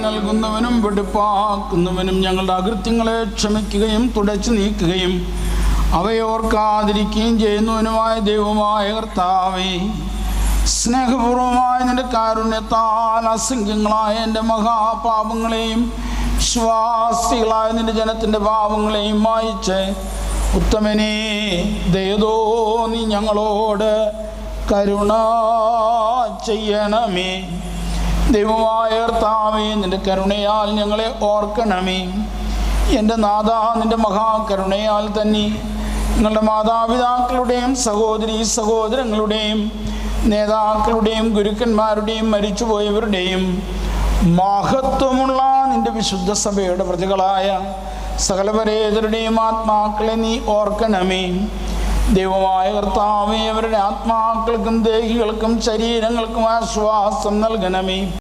നൽകുന്നവനും വെടുപ്പാക്കുന്നവനും ഞങ്ങളുടെ അകൃത്യങ്ങളെ ക്ഷമിക്കുകയും തുടച്ചു നീക്കുകയും അവയോർക്കാതിരിക്കുകയും ചെയ്യുന്നവനുമായ ദൈവമായ കർത്താവേ സ്നേഹപൂർവമായ നിന്റെ കാരുണ്യത്താൽ അസംഖ്യങ്ങളായ എന്റെ മഹാപാപങ്ങളെയും വിശ്വാസികളായ നിന്റെ ജനത്തിന്റെ പാപങ്ങളെയും വായിച്ച് ഉത്തമനെ ദയതോ നീ ഞങ്ങളോട് കരുണ ചെയ്യണമേ. ദൈവമായ കർത്താവേ നിന്റെ കരുണയാൽ ഞങ്ങളെ ഓർക്കണമേ. എന്റെ നാഥ നിന്റെ മഹാകരുണയാൽ തന്നെ നിങ്ങളുടെ മാതാപിതാക്കളുടെയും സഹോദരി സഹോദരങ്ങളുടെയും നേതാക്കളുടെയും ഗുരുക്കന്മാരുടെയും മരിച്ചുപോയവരുടെയും മഹത്വമുള്ള നിന്റെ വിശുദ്ധ സഭയുടെ പ്രജകളായ സകലപരേതരുടെയും ആത്മാക്കളെ നീ ഓർക്കണമേ. ദൈവമായ കർത്താവേ അവരുടെ ആത്മാക്കൾക്കും ദേഹികൾക്കും ശരീരങ്ങൾക്കും ആശ്വാസം നൽകണമേ.